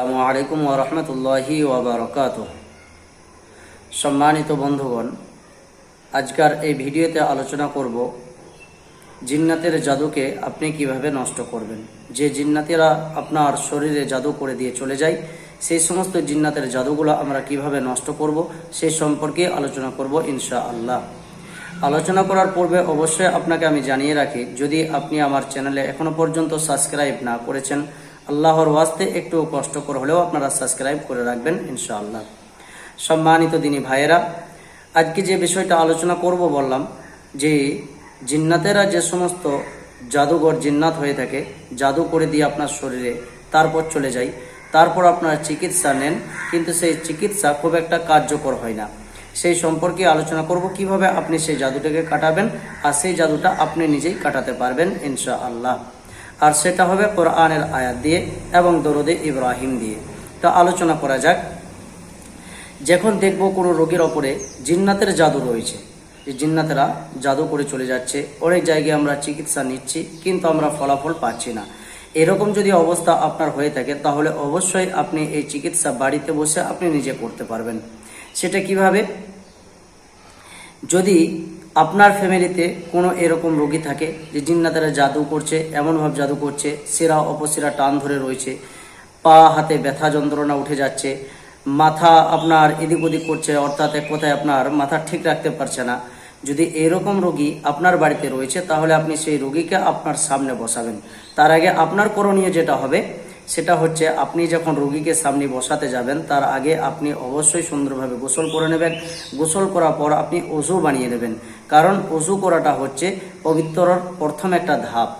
আসসালামু আলাইকুম ওরহমতুল্লাহি ওবরকাত সম্মানিত বন্ধুগণ, আজকার এই ভিডিওতে আলোচনা করব জিন্নাতের জাদুকে আপনি কীভাবে নষ্ট করবেন। যে জিন্নাতেরা আপনার শরীরে জাদু করে দিয়ে চলে যায়, সেই সমস্ত জিন্নাতের জাদুগুলো আমরা কীভাবে নষ্ট করব সেই সম্পর্কে আলোচনা করব ইনশা আল্লাহ আলোচনা করার পূর্বে অবশ্যই আপনাকে আমি জানিয়ে রাখি, যদি আপনি আমার চ্যানেলে এখনও পর্যন্ত সাবস্ক্রাইব না করেছেন আল্লাহর ওয়াস্তে একটু কষ্টকর হলেও আপনারা সাবস্ক্রাইব করে রাখবেন, ইনশাআল্লাহ। সম্মানিত দিনী ভাইয়েরা, আজকে যে বিষয়টা আলোচনা করব বললাম, যে জিন্নাতেরা যে সমস্ত জাদুঘর জিন্নাত হয়ে থাকে, জাদু করে দিয়ে আপনার শরীরে তারপর চলে যায় তারপর আপনারা চিকিৎসা নেন, কিন্তু সেই চিকিৎসা খুব একটা কার্যকর হয় না। সেই সম্পর্কে আলোচনা করব, কীভাবে আপনি সেই জাদুটাকে কাটাবেন, আর সেই জাদুটা আপনি নিজেই কাটাতে পারবেন ইনশা আল্লাহ আর সেটা হবে কোরআনের আয়াত দিয়ে এবং দরদে ইব্রাহিম দিয়ে। তো আলোচনা করা যাক। যখন দেখব কোনো রোগীর ওপরে জিন্নাতের জাদু রয়েছে যে জিন্নাতেরা জাদু করে চলে যাচ্ছে, অনেক জায়গায় আমরা চিকিৎসা নিচ্ছি, কিন্তু আমরা ফলাফল পাচ্ছি না। এরকম যদি অবস্থা আপনার হয়ে থাকে, তাহলে অবশ্যই আপনি এই চিকিৎসা বাড়িতে বসে আপনি নিজে করতে পারবেন। সেটা কীভাবে? যদি আপনার ফ্যামিলিতে কোনো এরকম রোগী থাকে যে জিন্নাতেরা জাদু করছে এমনভাবে জাদু করছে সেরা অপশিরা টান ধরে রয়েছে, পা হাতে ব্যথা যন্ত্রণা উঠে যাচ্ছে, মাথা আপনার এদিক ওদিক করছে, অর্থাৎ এক কথায় আপনার মাথা ঠিক রাখতে পারছে না। যদি এরকম রোগী আপনার বাড়িতে রয়েছে, তাহলে আপনি সেই রোগীকে আপনার সামনে বসাবেন। তার আগে আপনার করণীয় যেটা হবে সেটা হচ্ছে আপনি যখন রোগীকে সামনে বসাতে যাবেন, তার আগে আপনি অবশ্যই সুন্দরভাবে গোসল করে নেবেন। গোসল করার পর আপনি অজু বানিয়ে নেবেন। কারণ অজু করাটা হচ্ছে পবিত্রর প্রথম একটা ধাপ।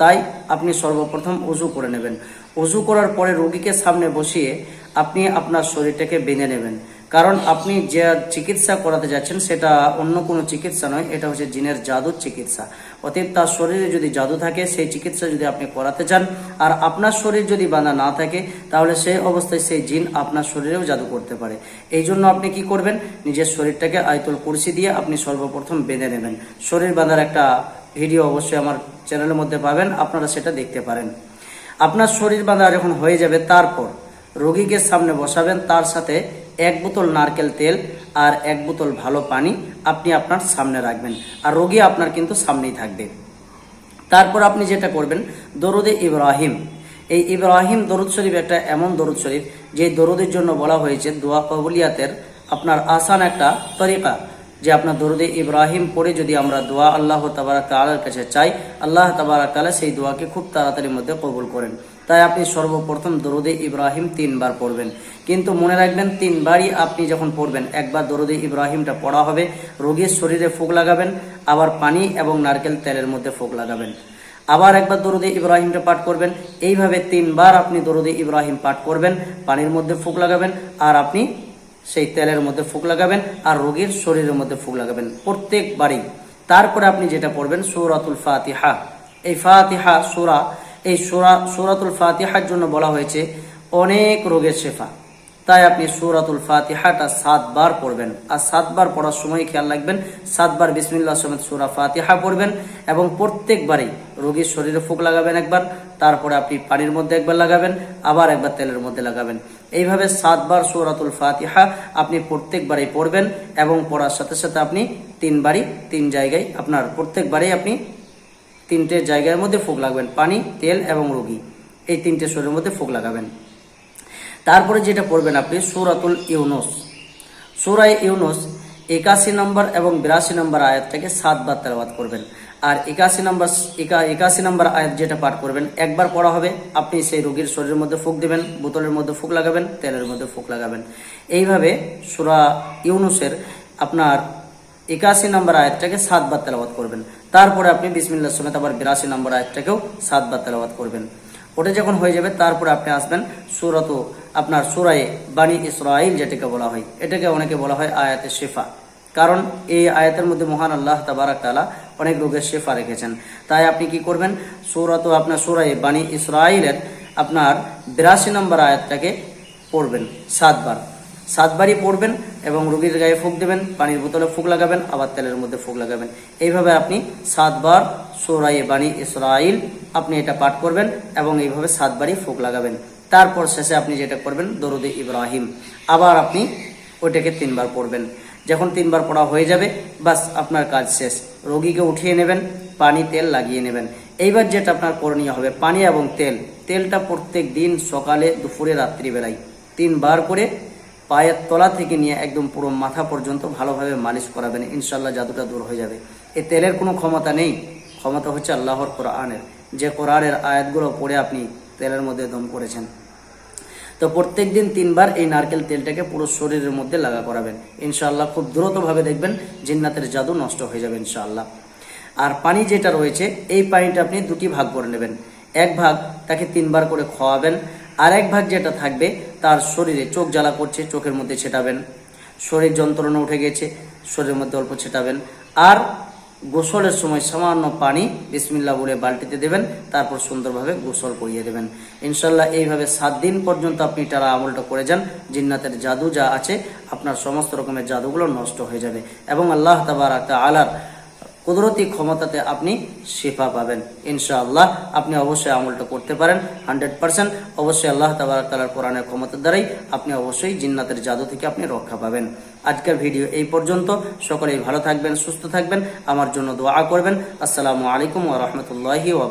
তাই আপনি সর্বপ্রথম অজু করে নেবেন। অজু করার পরে রোগীকে সামনে বসিয়ে আপনি আপনার শরীরটাকে বেঁধে নেবেন। কারণ আপনি যে চিকিৎসা করাতে যাচ্ছেন, সেটা অন্য কোনো চিকিৎসা নয়, এটা হচ্ছে জিনের জাদুর চিকিৎসা। অতএব তার শরীরে যদি জাদু থাকে, সেই চিকিৎসা যদি আপনি করাতে চান, আর আপনার শরীর যদি বাঁধা না থাকে, তাহলে সেই অবস্থায় সেই জিন আপনার শরীরেও জাদু করতে পারে। এই জন্য আপনি কি করবেন? নিজের শরীরটাকে আয়তল কুরসি দিয়ে আপনি সর্বপ্রথম বেঁধে নেবেন। শরীর বাঁধার একটা ভিডিও অবশ্যই আমার চ্যানেলের মধ্যে পাবেন, আপনারা সেটা দেখতে পারেন। আপনার শরীর বাঁধা যখন হয়ে যাবে, তারপর রোগীকে সামনে বসাবেন, তার সাথে এক বোতল নারকেল তেল আর এক বোতল ভালো পানি আপনি আপনার সামনে রাখবেন। আর রোগী আপনার কিন্তু সামনেই থাকবে। তারপর আপনি যেটা করবেন, দরুদে ইব্রাহিম। এই ইব্রাহিম দরুদ শরীফ একটা এমন দরুদ শরীফ, যে দরুদের জন্য বলা হয়েছে, দোয়া কবুলিয়াতের আপনার আসান একটা তরিকা, যে আপনার দরুদে ইব্রাহিম পড়ে যদি আমরা দোয়া আল্লাহ তাবারা তালার কাছে চাই, আল্লাহ তাবারা সেই দোয়াকে খুব তাড়াতাড়ির মধ্যে কবুল করেন। তাই আপনি সর্বপ্রথম দরুদে ইব্রাহিম তিনবার পড়বেন। কিন্তু মনে রাখবেন, তিনবারই আপনি যখন পড়বেন, একবার দরুদে ইব্রাহিমটা পড়া হবে, রোগীর শরীরে ফুক লাগাবেন, আবার পানি এবং নারকেল তেলের মধ্যে ফুক লাগাবেন। আবার একবার দরুদে ইব্রাহিমটা পাঠ করবেন, এইভাবে তিনবার আপনি দরুদে ইব্রাহিম পাঠ করবেন, পানির মধ্যে ফুক লাগাবেন, আর আপনি সেই তেলের মধ্যে ফুক লাগাবেন, আর রোগীর শরীরের মধ্যে ফুক লাগাবেন, প্রত্যেকবারই। তারপরে আপনি যেটা পড়বেন, সৌরাতুল ফাতিহা। এই ফাতিহা সুরা এই সুরা, সুরাতুল ফাতিহার জন্য বলা হয়েছে, অনেক রোগের শেফা। তাই আপনি সুরাতুল ফাতিহাটা সাতবার পড়বেন। আর সাতবার পড়ার সময় খেয়াল রাখবেন, সাতবার বিসমিল্লাহ সমেত সুরা ফাতিহা পড়বেন এবং প্রত্যেকবারই রোগীর শরীরে ফুক লাগাবেন একবার, তারপরে আপনি পানির মধ্যে একবার লাগাবেন, আবার একবার তেলের মধ্যে লাগাবেন। এইভাবে সাতবার সুরাতুল ফাতিহা আপনি প্রত্যেকবারই পড়বেন এবং পড়ার সাথে সাথে আপনি তিনবারই, তিন জায়গায় আপনার প্রত্যেকবারেই আপনি তিনটে জায়গার মধ্যে ফুক লাগবেন, পানি, তেল এবং রোগী। এই তিনটে শরীরের মধ্যে ফুক লাগাবেন। তারপরে যেটা পড়বেন আপনি, সুরাতুল ইউনুস। সুরাই ইউনুস একাশি নম্বর এবং বিরাশি নম্বর আয়াতটাকে সাতবার তেলাবাদ করবেন। আর একাশি নম্বর একাশি নম্বর আয়াত যেটা পাঠ করবেন, একবার পড়া হবে, আপনি সেই রোগীর শরীরের মধ্যে ফুক দেবেন, বোতলের মধ্যে ফুক লাগাবেন, তেলের মধ্যে ফুক লাগাবেন। এইভাবে সুরা ইউনুসের আপনার একাশি নম্বর আয়াতটাকে সাত সাতবার তেলাবাদ করবেন। তারপরে আপনি বিসমিল্লা সমেত আবার বিরাশি নম্বর আয়াতটাকেও সাত সাতবার তেলাবাদ করবেন। ওটা যখন হয়ে যাবে, তারপরে আপনি আসবেন সুরত, আপনার সুরায়ে বাণী ইসরাইল যেটাকে বলা হয়। এটাকে অনেকে বলা হয় আয়াতে শেফা। কারণ এই আয়াতের মধ্যে মহান আল্লাহ তাবারাক তালা অনেক রোগের শেফা রেখেছেন। তাই আপনি কি করবেন? সুরত, আপনার সুরায়ে বাণী ইসরাইলের আপনার বিরাশি নম্বর আয়াতটাকে পড়বেন সাতবার। সাতবারই পড়বেন এবং রুগীর গায়ে ফুক দেবেন, পানির বোতলে ফুক লাগাবেন, আবার তেলের মধ্যে ফুক লাগাবেন। এইভাবে আপনি সাতবার সোরাই বাণী ইসরাইল আপনি এটা পাঠ করবেন এবং এইভাবে সাতবারই ফুক লাগাবেন। তারপর শেষে আপনি যেটা করবেন, দরুদে ইব্রাহিম। আবার আপনি ওইটাকে তিনবার পড়বেন। যখন তিনবার পড়া হয়ে যাবে, বাস আপনার কাজ শেষ। রোগীকে উঠিয়ে নেবেন, পানি, তেল লাগিয়ে নেবেন। এইবার যেটা আপনার করণীয় হবে, পানি এবং তেল। তেলটা প্রত্যেক দিন সকালে, দুপুরে, রাত্রিবেলায় তিনবার করে পায়ের তলা থেকে নিয়ে একদম পুরো মাথা পর্যন্ত ভালোভাবে মালিশ করাবেন। ইনশাল্লাহ জাদুটা দূর হয়ে যাবে। এই তেলের কোনো ক্ষমতা নেই। ক্ষমতা হচ্ছে আল্লাহর কোরআনের। যে কোরআনের আয়াতগুলো পড়ে আপনি তেলের মধ্যে দম করেছেন। তো প্রত্যেক দিন তিনবার এই নারকেল তেলটাকে পুরো শরীরের মধ্যে লাগা করাবেন। ইনশাআল্লাহ খুব দ্রুতভাবে দেখবেন জিন্নাতের জাদু নষ্ট হয়ে যাবে ইনশাআল্লাহ। আর পানি যেটা রয়েছে, এই পানিটা আপনি দুটি ভাগ করে নেবেন। এক ভাগ তাকে তিনবার করে খাওয়াবেন। আর এক ভাগ যেটা থাকবে তার শরীরে চোখ জ্বালা করছে, চোখের মধ্যে ছেটাবেন। শরীর যন্ত্রণা উঠে গেছে, শরীরের মধ্যে অল্প ছেটাবেন। আর গোসলের সময় সামান্য পানি বিসমিল্লা বলে বালতিতে দেবেন, তারপর সুন্দরভাবে গোসল করিয়ে দেবেন। ইনশাল্লাহ এইভাবে সাত দিন পর্যন্ত আপনি টারা আমলটা করে যান, জিন্নাতের জাদু যা আছে, আপনার সমস্ত রকমের জাদুগুলো নষ্ট হয়ে যাবে। এবং আল্লাহ তাবার আলার কুদরতি ক্ষমতাতে আপনি শেফা পাবেন। ইনশাআল্লাহ আপনি অবশ্যই আমলটা করতে পারেন, হান্ড্রেড পার্সেন্ট। অবশ্যই আল্লাহ তাবার তালার কোরআনের ক্ষমতার দ্বারাই আপনি অবশ্যই জিন্নাতের জাদু থেকে আপনি রক্ষা পাবেন। আজকের ভিডিও এই পর্যন্ত। সকলেই ভালো থাকবেন, সুস্থ থাকবেন। আমার জন্য দোয়া করবেন। আসসালামু আলাইকুম ওয়া রাহমাতুল্লাহি ওয়া